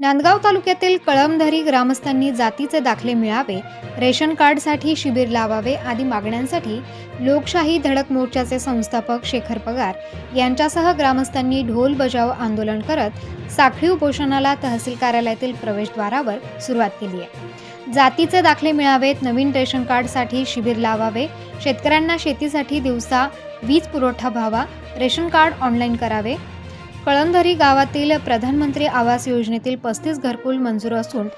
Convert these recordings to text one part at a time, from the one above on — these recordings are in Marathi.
नांदगाव तालुक्यातील कळमधरी ग्रामस्थांनी जातीचे दाखले मिळावे रेशन कार्डसाठी शिबिर लावावे आदी मागण्यांसाठी लोकशाही धडक मोर्चाचे संस्थापक शेखर पगार यांच्यासह ग्रामस्थांनी ढोल बजाव आंदोलन करत साखळी उपोषणाला तहसील कार्यालयातील प्रवेशद्वारावर सुरुवात केली आहे. जातीचे दाखले मिळावेत नवीन रेशन कार्डसाठी शिबिर लावावे शेतकऱ्यांना शेतीसाठी दिवसा वीज पुरवठा व्हावा रेशन कार्ड ऑनलाईन करावे कळंधरी गावातील प्रधानमंत्री आवास योजनेतील पस्तीस घरकुल मंजूर असून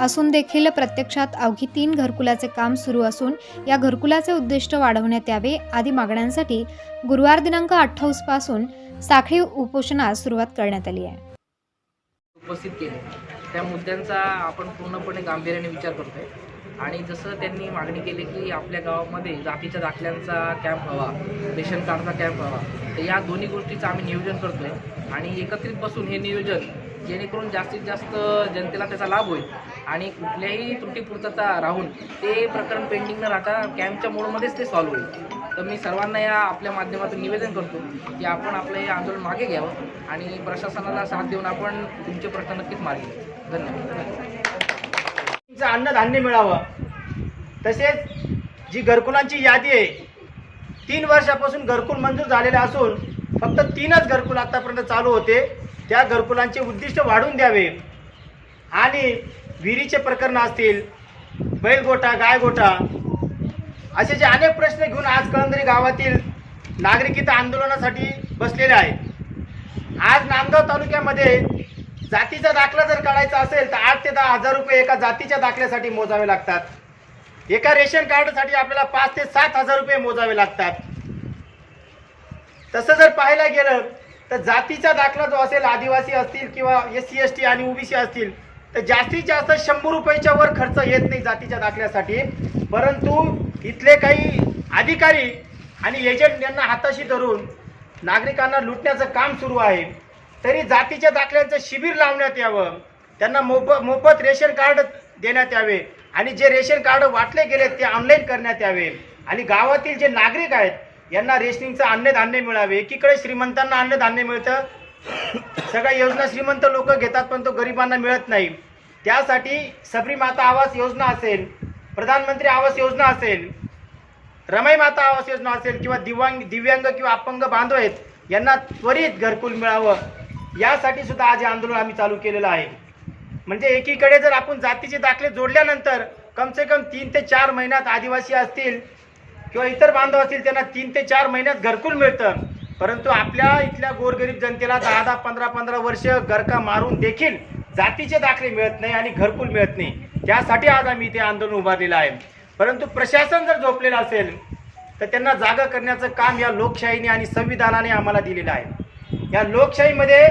असून देखील प्रत्यक्षात अवघी तीन घरकुलाचे काम सुरू असून या घरकुलाचे उद्दिष्ट वाढवण्यात यावे आदी मागण्यांसाठी गुरुवार दिनांक अठ्ठावीसपासून साखळी उपोषणास सुरुवात करण्यात आली आहे. उपस्थित केले. त्या मुद्द्यांचा आपण पूर्णपणे गांभीर्याने विचार करतोय. आणि जसं त्यांनी मागणी केली की आपल्या गावामध्ये जातीच्या दाखल्यांचा कॅम्प व्हावा रेशन कार्डचा कॅम्प हवा तर या दोन्ही गोष्टीचं आम्ही नियोजन करतो आहे आणि एकत्रित बसून हे नियोजन जेणेकरून जास्तीत जास्त जनतेला त्याचा लाभ होईल. आणि कुठल्याही त्रुटीपूर्तता राहून ते प्रकरण पेंडिंग न राहता कॅम्पच्या मोडमध्येच ते सॉल्व्ह होईल. तर मी सर्वांना या आपल्या माध्यमातून निवेदन करतो की आपण आपलं हे आंदोलन मागे घ्यावं आणि प्रशासनाला साथ देऊन आपण तुमचे प्रश्न नक्कीच मार्गी धन्यवाद. अन्नधान्य मिळावं. तसेच जी घरकुलांची यादी आहे तीन वर्षापासून घरकुल मंजूर झालेले असून फक्त तीनच घरकुल आत्तापर्यंत चालू होते. त्या घरकुलांचे उद्दिष्ट वाढवून द्यावे. आणि विहिरीचे प्रकरण असतील बैलगोटा गायगोटा असे जे अनेक प्रश्न घेऊन आज कळंदरी गावातील नागरिक इथं आंदोलनासाठी बसलेले आहेत. आज नांदगाव तालुक्यामध्ये जातीचा दाखला जर काढायचा असेल तर आठ ते दहा हजार रुपये एका जातीच्या दाखल्यासाठी मोजावे लागतात. एका रेशन कार्डसाठी आपल्याला पाच ते सात हजार रुपये मोजावे लागतात. तसं जर पाहायला गेलं तर जातीचा दाखला जो असेल आदिवासी असतील किंवा एस सी एस टी आणि ओबीसी असतील तर जास्तीत जास्त शंभर रुपयाच्या वर खर्च येत नाही जातीच्या दाखल्यासाठी. परंतु इथले काही अधिकारी आणि एजंट यांना हाताशी धरून नागरिकांना लुटण्याचं काम सुरू आहे. तरी जातीच्या दाखल्यांचं शिबिर लावण्यात यावं. त्यांना मोफ मोफत रेशन कार्ड देण्यात यावे आणि जे रेशन कार्ड वाटले गेले ते ऑनलाईन करण्यात यावे. आणि गावातील जे नागरिक आहेत यांना रेशनिंगचं अन्नधान्य मिळावे. एकीकडे श्रीमंतांना अन्नधान्य मिळतं. सगळ्या योजना श्रीमंत लोक घेतात पण तो गरिबांना मिळत नाही. त्यासाठी सबरी माता आवास योजना असेल प्रधानमंत्री आवास योजना असेल रमाई माता आवास योजना असेल किंवा दिव्यांग दिव्यांग किंवा अपंग बांधव आहेत यांना त्वरित घरकुल मिळावं. यासाठी सुद्धा आज आंदोलन आम्ही चालू केलेलं आहे. म्हणजे एकीकडे जर आपण जातीचे दाखले जोडल्यानंतर कमसे कम तीन ते चार महिन्यात आदिवासी असतील किंवा इतर बांधव असतील त्यांना तीन ते चार महिन्यात घरकुल मिळतं. परंतु आपल्या इथल्या गोरगरीब जनतेला दहा दहा पंधरा पंधरा वर्ष गरका मारून देखील जातीचे दाखले मिळत नाही आणि घरकुल मिळत नाही. त्यासाठी आज आम्ही इथे आंदोलन उभारलेलं आहे. परंतु प्रशासन जर झोपलेलं असेल तर त्यांना जागा करण्याचं काम या लोकशाहीने आणि संविधानाने आम्हाला दिलेलं आहे. या लोकशाहीमध्ये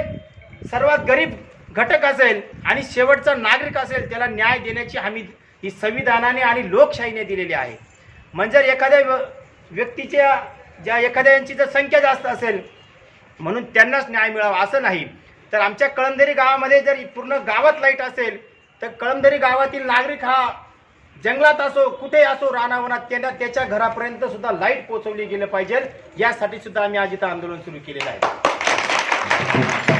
सर्वात गरीब घटक असेल आणि शेवटचा नागरिक असेल त्याला न्याय देण्याची हमी ही संविधानाने आणि लोकशाहीने दिलेली आहे. म्हणजे जर एखाद्या व्य- व्यक्तीच्या ज्या एखाद्यांची जर संख्या जास्त असेल म्हणून त्यांनाच न्याय मिळावा असं नाही. तर आमच्या कळमदरी गावामध्ये जर पूर्ण गावात लाइट असेल तर कळमदरी गावातील नागरिक हा जंगलात असो कुठे असो रानावनात त्यांना त्याच्या घरापर्यंत सुद्धा लाइट पोहोचवली गेलं पाहिजे. यासाठी सुद्धा आम्ही आज इथं आंदोलन सुरू केलेलं आहे.